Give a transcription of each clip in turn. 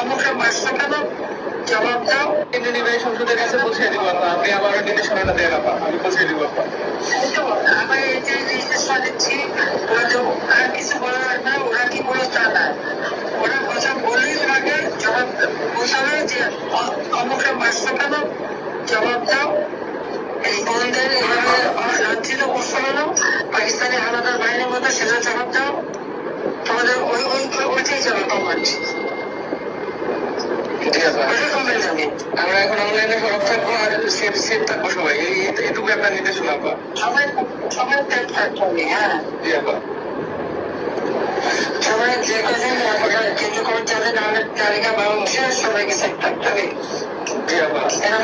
অমুকে মারছো কেন? জবাব দাও। কিন্তু নির্বাহী সংসদের কাছে, পৌঁছে দিব আপা আপনি আবারও নির্দেশনাটা দেন আপা। আমি পৌঁছে দিব আপা। এই তো আমি এই যে নির্দেশনা দিচ্ছি আর কিছু বলা লাগবে না, ওরা কি বলো তা না। ওরা কথা বলি তোমাকে জবাব বোঝাবে যে অমুকে মারছো কেন? জবাব দাও। এই বোনদের এভাবে লাঞ্ছিত করছ পাকিস্তানি হানাদার বাহিনীর মধ্যে সেটা জবাব দাও। তোমাদের ওই ওই ওইটাই যাবে কমান্ড জি আপা ওইটা আমরা হ্যাঁ তালিকা সবাইকে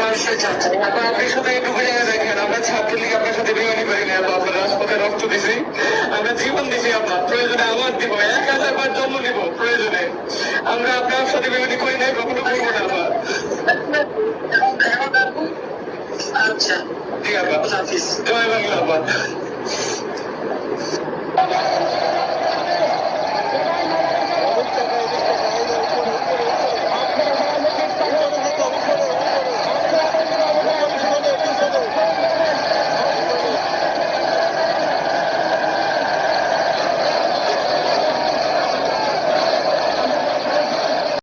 মানুষের আপনি আমরা আপনার সাথে রক্ত আমরা জীবন দিছি আপনার প্রয়োজনে আমার দিব এক আমরা আপনার সাথে বেমানি করি নাই কখনো করব না আবার। আচ্ছা। জি আপা হাফিজ। জয় বাংলা আপা